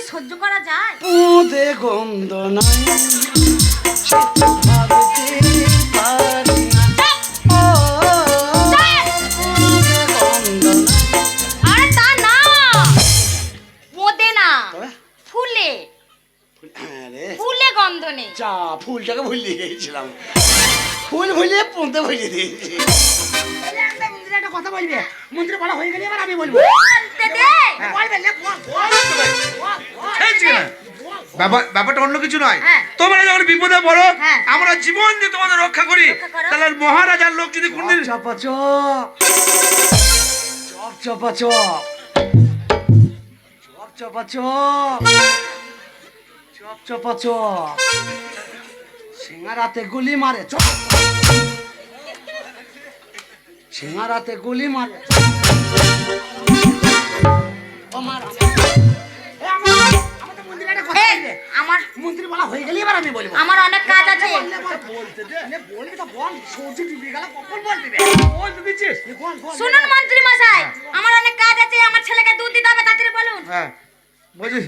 কি সহ্য করা যায়? পুঁতে গন্ধ নাই। না। ও, পুঁতে গন্ধ নাই। আরে তা না। মোদে না। তবে? ফুলে। হ্যাঁ ফুলে গন্ধ নেই। যা ফুলটাকে ভুলিয়ে গিয়েছিলাম ফুল ভুলিয়ে পুঁতে ভুলিয়ে দিয়েছি। মন্দিরে একটা কথা বলবে। মন্দিরে বলা হয়ে গেলে এবার আমি বলব। দে। ব্যাপারটা অন্য কিছু নয়। হ্যাঁ। তোমরা যখন বিপদে পড়ো হ্যাঁ। আমরা জীবন দিয়ে তোমাদের রক্ষা করি। তাহলে মহারাজার লোক যদি কোনদিন চাপা চপ চপ চাপা চপ চপ চাপা চপ চপ চাপা চপ সিঙ্গারাতে গুলি মারে চপ। সিঙ্গারাতে গুলি মারে। ও মারা। মন্ত্রী বলা হয়ে গেলে এবার আমি বলব। আমার অনেক কাজ আছে। বলতে দে নে, বলবি তো বল সূর্য ডুবে গেল কখন বলবি বে? বলতে দিচ্ছিস বল বল। শুনুন মন্ত্রী মশাই আমার অনেক কাজ আছে আমার ছেলেকে দুধ দিতে হবে তাড়াতাড়ি বলুন। হ্যাঁ দে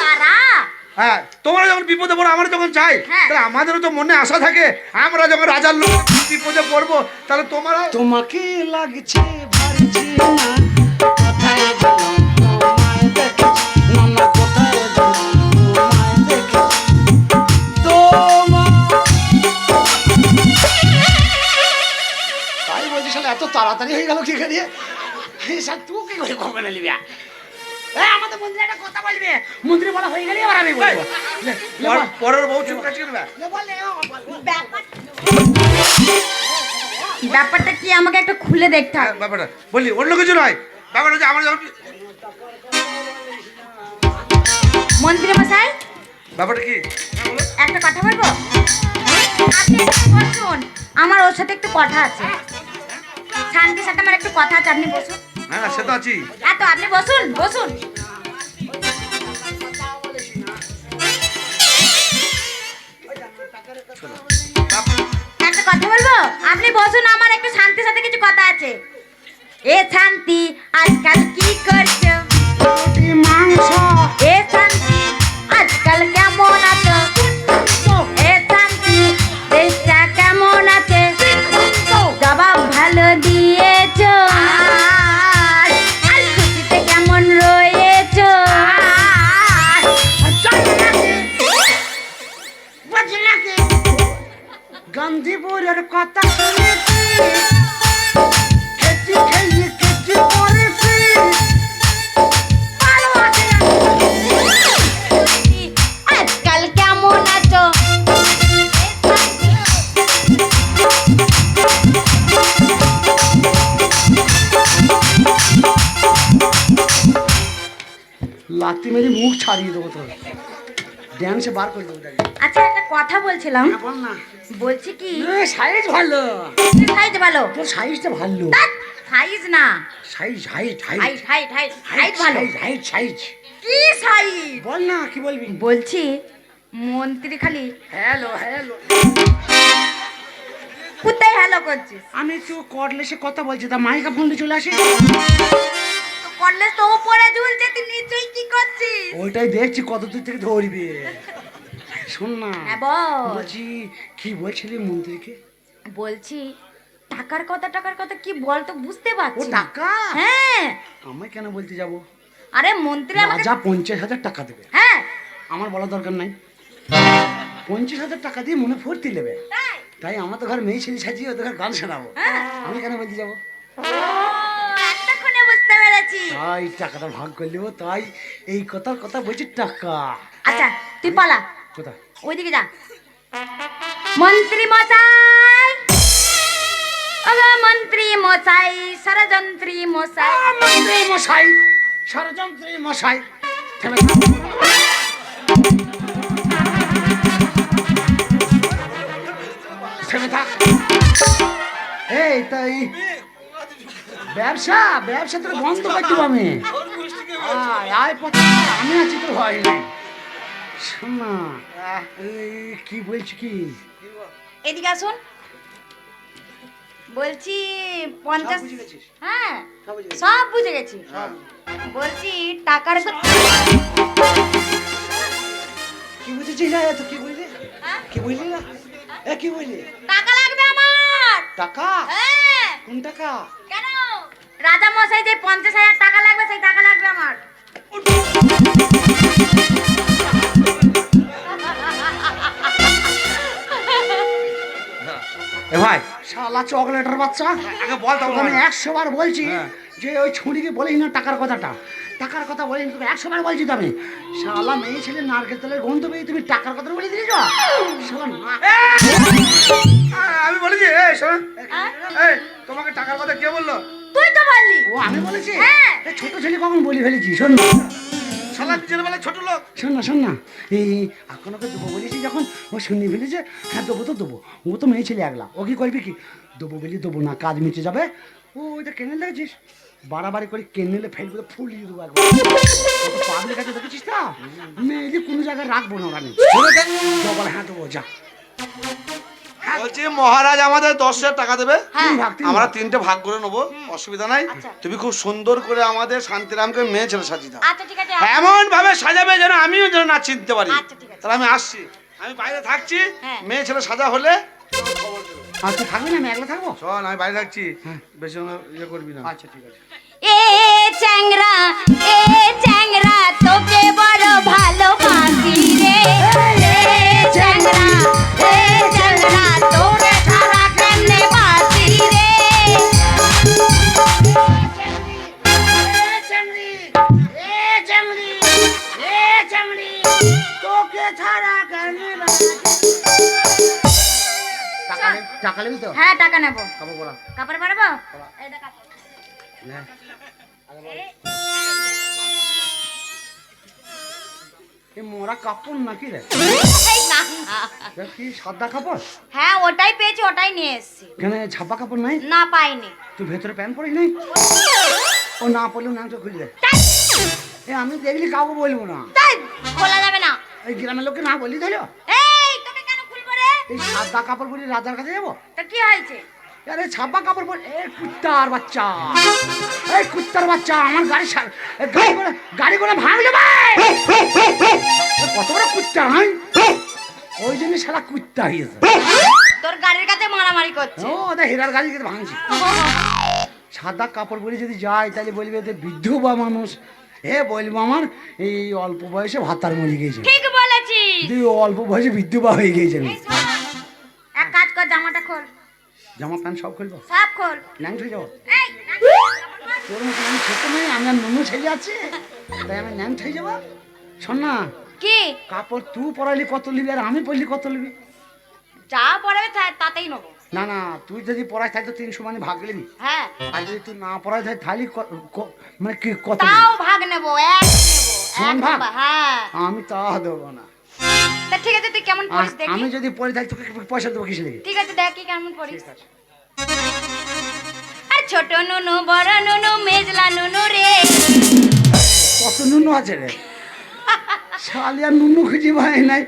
না। হ্যাঁ, হ্যাঁ তোমরা যখন বিপদে পড়ো আমরা যখন চাই হ্যাঁ। তাহলে আমাদেরও তো মনে আশা থাকে আমরা যখন রাজার লোক বিপদে পড়ব তাহলে তোমরা তোমাকে লাগছে ভারী তাড়াতাড়ি হয়ে গেল কি করে এই শালা তুই কি করে কবে না লিবি এই আমাদের মন্দিরে একটা কথা বলবে? মন্দিরে বলা হয়ে গেলে এবার আমি বলব। বল। পরের বউ চুপ করবে বল, বল, বল। ব্যাপারটা কি আমাকে একটু খুলে দেখতে হ্যাঁ, হবে ব্যাপারটা। বললি অন্য কিছু নয়। ব্যাপারটা হচ্ছে আমরা যখন মন্ত্রী মশাই ব্যাপারটা কি? একটা কথা বলব? আপনি আমার ওর সাথে একটু কথা আছে। শান্তির সাথে আমার একটু কথা আছে আপনি বসুন। হ্যাঁ সে তো আছি হ্যাঁ তো আপনি বসুন বসুন। একটা কথা বলব? আপনি বসুন আমার একটু শান্তির সাথে কিছু কথা আছে। এ শান্তি আজকাল ড্যান্সে বার করে দেবো আচ্ছা একটা কথা বলছিলাম। হ্যাঁ, বল না। বলছি কি? সাইজ ভালো। সাইজ ভালো। তোর সাইজটা ভালো। সাইজ না। Size height height height height height ভালো। সাইজ হাইট সাইজ কি সাইজ বল না কি বলবি? বলছি মন্ত্রী খালি হ্যালো হ্যালো কোথায় হ্যালো করছিস? আমি তো কর্ডলেসে কথা বলছি তা মাইকা ফোন চলে আসে? করলে তো উপরে ঝুলছে তুই নিচেই কি করছিস? ওইটাই দেখছি কত দূর থেকে ধরবে। শোন না হ্যাঁ বল। বলছি কি বলছিলি মন্ত্রীকে বলছি টাকার কথা টাকার কথা কি বল তো বুঝতে ও পারছি না। টাকা? হ্যাঁ। আমায় কেন বলতে যাব? আরে মন্ত্রী আমাকে রাজা পঞ্চাশ হাজার টাকা দেবে। হ্যাঁ। আমার বলা দরকার নাই। পঞ্চাশ হাজার টাকা দিয়ে মনে ফুর্তি নেবে। তাই? তাই আমার তো ঘর মেয়ে ছেলে সাজিয়ে ওদের ঘর গান শোনাবো। হ্যাঁ। আমি কেন বলতে যাব? ও পেরেছি তাই টাকাটা ভাগ করলেও তাই এই কথার কথা বলছি টাকা। আচ্ছা তুই পালা। কোথায়? ওইদিকে যা। মন্ত্রী মশাই। ওগো মন্ত্রী মশাই ষড়যন্ত্রী মশাই। মন্ত্রী মশাই ষড়যন্ত্রী মশাই। থেমে থাক। এই তাই ব্যবসা ব্যবসা তোর বন্ধ করে দিব আমি। আয় আমি আছি তোর শোন এই কি বলছি কি? এদিকে আসুন। বলছি পঞ্চাশ হ্যাঁ সব বুঝে গেছি। হ্যাঁ। বলছি টাকার কি বুঝেছিস না তো কি বুঝলি? হ্যাঁ? কি বুঝলি না? এ কি বুঝলি? টাকা লাগবে আমার। টাকা? হ্যাঁ। কোন টাকা? রাজা মশাই যে পঞ্চাশ হাজার টাকা লাগবে সেই টাকা লাগবে আমার। এ ভাই শালা চকলেটের বাচ্চা। আগে বল তো আমি একশো বার বলছি হ্যাঁ। যে ওই ছুরিকে বলিস না টাকার কথাটা। টাকার কথা বলিস তোকে একশো বার বলছি তো আমি। শালা মেয়ে ছেলে নারকেল তেলের গন্ধ পেয়ে তুমি টাকার কথা বলে দিলি শালা না আমি বলেছি এই শোন। হ্যাঁ? তোমাকে টাকার কথা কে বলল? তো বললি ও আমি বলেছি হ্যাঁ। ছোট ছেলে কখন বলি ফেলেছি শোন না শালা নিজের বেলায় ছোট লোক শোন না শোন না এই এখন ওকে দেবো বলেছি যখন ও শুনে ফেলেছে হ্যাঁ দেবো তো দেবো ও তো মেয়ে ছেলে একলা ও কি করবি কি দেবো বলি দেবো না কাজ মিটে যাবে ও ওইটা কেনে দেখেছিস বাড়াবাড়ি করে কেনেলে ফেলবে তো ফুল দিয়ে দেবো একবার পাবলিক কাছে দেখেছিস তা মেয়েলি কোনো জায়গায় রাখব না আমি ডবল হ্যাঁ দেবো যা বলছি মহারাজ আমাদের দশ হাজার টাকা দেবে। হ্যাঁ। ভাগ, আমরা তিনটে ভাগ করে নেব অসুবিধা নাই। আচ্ছা। তুমি খুব সুন্দর করে আমাদের শান্তিরামকে মেয়ে ছেলে সাজিয়ে দাও আচ্ছা। এমন ভাবে সাজাবে যেন আমিও যেন না চিনতে পারি। আচ্ছা, ঠিক আছে। তাহলে আমি আসছি। আমি বাইরে থাকছি। হ্যাঁ। মেয়ে ছেলে সাজা হলে তোর খবর দেবো। আর তুই থাকবি না? আমি একলা থাকব? শোন আমি বাইরে থাকছি। হ্যাঁ। বেশি ইয়ে করবি না। আচ্ছা ঠিক আছে। এ চ্যাংরা এ চ্যাংরা তোকে বড় ভালোবাসি কাপড় নাকি রে? না, না। কি সাদা কাপড়? হ্যাঁ ওটাই পেয়েছি ওটাই নিয়ে এসেছি। এখানে ছাপা কাপড় নাই? না পাইনি। তুই ভেতরে প্যান্ট পরিস নাই ও না পড়লেও নামটা খুলে দেয় এ আমি দেখলি কাউকে বলব না। তাই খোলা যাবে না। এই গ্রামের লোককে না বললি তাহলে এই তোকে কেন খুলবো রে? এই সাদা কাপড় পরে রাজার কাছে যাব? তা কি হয়েছে? আরে ছাপা কাপড় পরে এ কুত্তার বাচ্চা। এই কুত্তার বাচ্চা আমার গাড়ি গাড়ি করে গাড়ি করে ভাঙ যাবে এ কত বড় কুত্তা নয় ওই জন্য শালা কুত্তা হয়েছে তোর গাড়ির কাছে মারামারি করছে। ও ওদের হীরার গাড়ি কিন্তু ভাঙছি। সাদা কাপড় পরে যদি যায় তাহলে বলবে এদের বিধবা মানুষ। এ বলব আমার এই অল্প বয়সে ভাতার মরে গেছে। ঠিক বলেছিস। তুই অল্প বয়সে বিধবা হয়ে গিয়েছে এক কাজ কর জামাটা খোল। জামা প্যান্ট সব খুলবো? সব খোল। ন্যাংট হয়ে যাব। তোর মতো আমি ছোট মেয়ে আমি আর নুনু ছেলে আছে তাই আমি ন্যাংট হয়ে যাব? শোন না কি? কাপড় তুই পরাইলি কত নিবি আর আমি পরলি কত নিবি? যা পড়াবে তা- তাতেই নেব। না না তুই যদি পড়াই তাই তো তিনশো মানে ভাগ নিবি। হ্যাঁ। আর যদি তুই না পড়াই তাই তাহলে মানে কি কত তাও ভাগ নেব এক নেব এক ভাগ? হ্যাঁ। আমি তা দেবো না। তা ঠিক আছে তুই কেমন পড়িস দেখি। আমি যদি পড়ি তাহলে তোকে পয়সা দেবো লেগে? ঠিক আছে দেখি কেমন পড়িস। আর ছোট নুনু বড় নুনু মেজলা নুনু রে। কত নুনু আছে রে? শালি আর নুনু খুঁজে পাই নাই।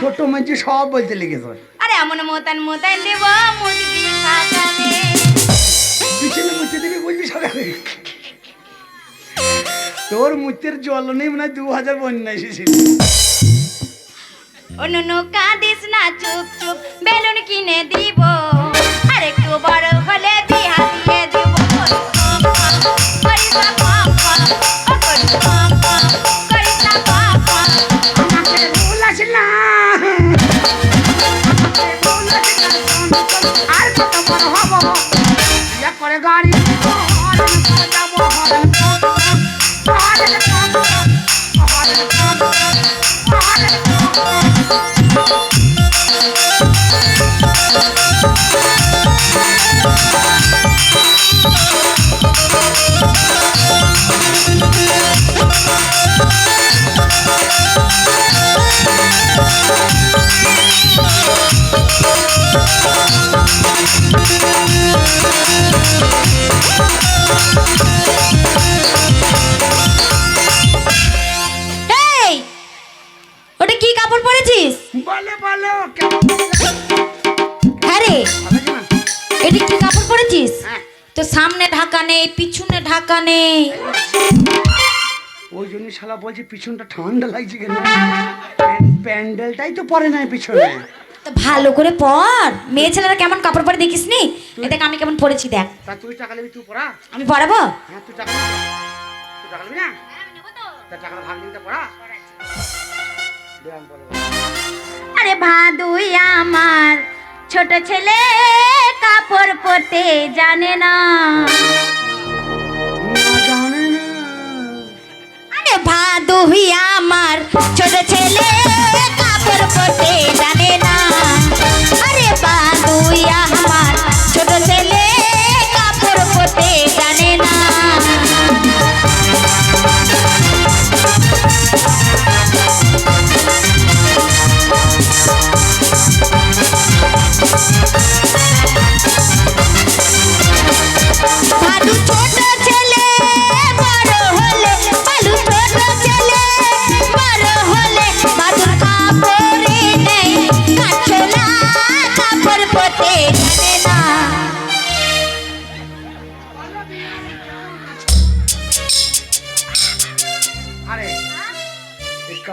ছোট মেয়ে সব বলতে লেগেছে আরে এমন মোতান মোতান দেব মুদি সকালে বিছানে মুছে দিবি বুঝবি সকালে। তোর মুতের জল নেই মনে দু হাজার বন্যা এসেছিল নুনু কাঁদিস না, চুপ চুপ, বেলুন কিনে দিব। আর একটু বড় হলে বিহা দিয়ে দিব। আর কত বড় হব করে। এই নেই পিছনে ঢাকা নেই। ওই জন্য শালা বলছে পিছনটা ঠান্ডা লাগছে কেন? প্যান্ডেলটাই তো পরে নাই পিছনে। তো ভালো করে পর। মেয়ে ছেলেরা কেমন কাপড় পরে দেখিস নি দেখ আমি কেমন পরেছি দেখ। তা তুই টাকা নিবি তুই পড়া। আমি পরাবো হ্যাঁ তুই টাকা নিবি। তুই টাকা নিবি না? তা টাকাটা ভাগ নিতে পড়া। পড়াবো। আরে ভাদুই আমার ছোট ছেলে কাপড় পরতে জানে না। ভাদুই আমার। ছোট ছেলে কাপড় পরতে জানে না। আরে ভাদুই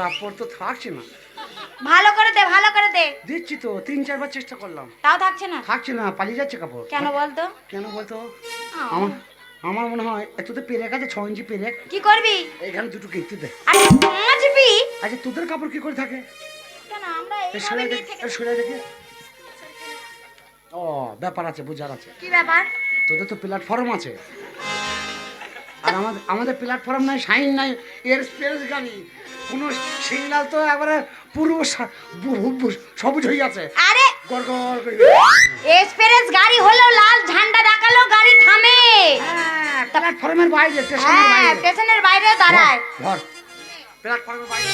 কাপড় তো থাকছে না। ভালো করে দে ভালো করে দে। দিচ্ছি তো তিন চারবার চেষ্টা করলাম। তাও থাকছে না? থাকছে না পালিয়ে যাচ্ছে কাপড়। কেন বলতো? কেন বলতো? আমার আমার মনে হয় এত তো পেরেক আছে ছ ইঞ্চি পেরেক। কি করবি? এখানে দুটো কিনতে দে। আরে নাচবি আচ্ছা তোদের কাপড় কি করে থাকে? কেন আমরা এইভাবে নিয়ে থেকে সরে দেখে। ও ব্যাপার আছে বোঝার আছে। কি ব্যাপার? তোদের তো প্ল্যাটফর্ম আছে। আর আমাদের আমাদের প্ল্যাটফর্ম নাই সাইন নাই এর স্পেস গাড়ি। কোনো সিগন্যাল তো একবারে বু- সবুজ হয়ে আছে আরে! গড় গড় হলো লাল ঝান্ডা দেখাল গাড়ি থামে। হ্যাঁ, প্ল্যাটফর্মের বাইরে স্টেশনের হ্যাঁ বাইরে। স্টেশনের বাইরে দাঁড়ায়। প্ল্যাটফর্মের বাইরে।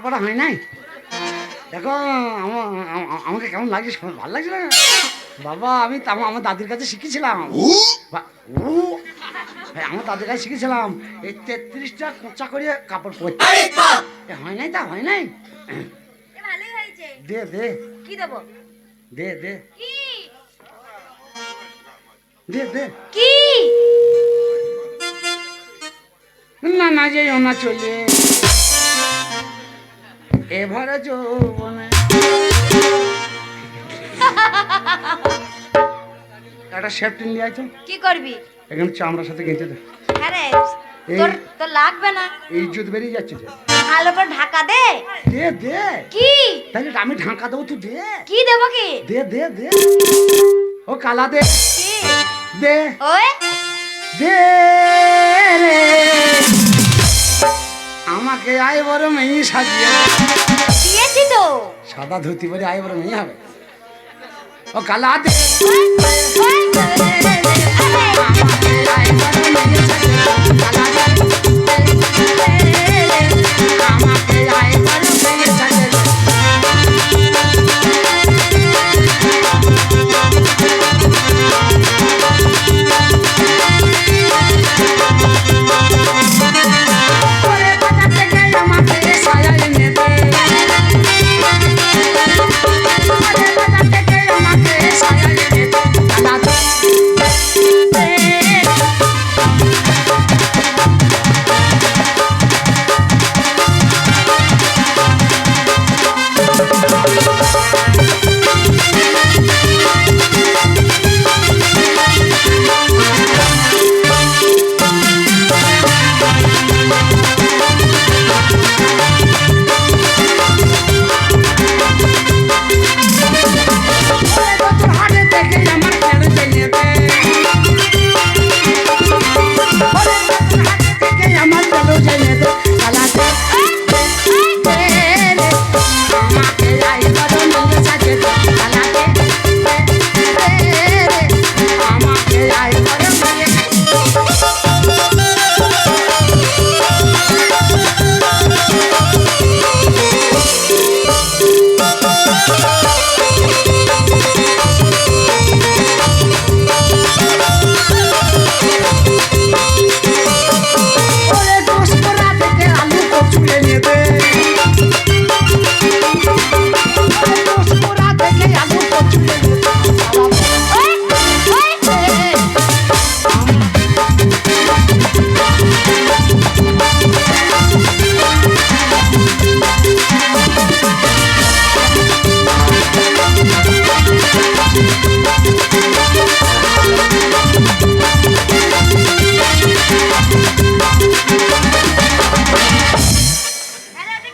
কাপড় পরা হয় নাই? দেখো আমা- আমা- আমাকে কেমন লাগছে ভালো লাগছে না? বাবা আমি আমার দাদির কাছে শিখেছিলাম। বা- উ, হ্যাঁ, আমার দাদির কাছে শিখেছিলাম। এই তেত্রিশটা কোঁচা করে কাপড় পরতে হয় নাই তা হয় নাই? ভালোই দে দে। কি দেবো? দে দে। দে দে। কি? না না যে না চলে। এবারে যৌবনে। একটা সেফটি নিয়ে আইতো কি করবি? এখানে চামড়ার সাথে গেঁথে দে। হ্যাঁ রে তোর তোর লাগবে না। এই ইজ্জত বেরিয়ে যাচ্ছে যে। ভালো করে ঢাকা দে। দে দে। কি? তাহলে আমি ঢাকা দেবো তুই দে। কি দেবো কি? দে দে দে। ও কালা দে। কি? দে। ওই? দে রে। আমাকে আয় বড় মেয়ে সাজিয়ে। দিয়েছি তো সাদা ধুতি পরে আয় বড় মেয়ে হবে ও কালা দে। কালা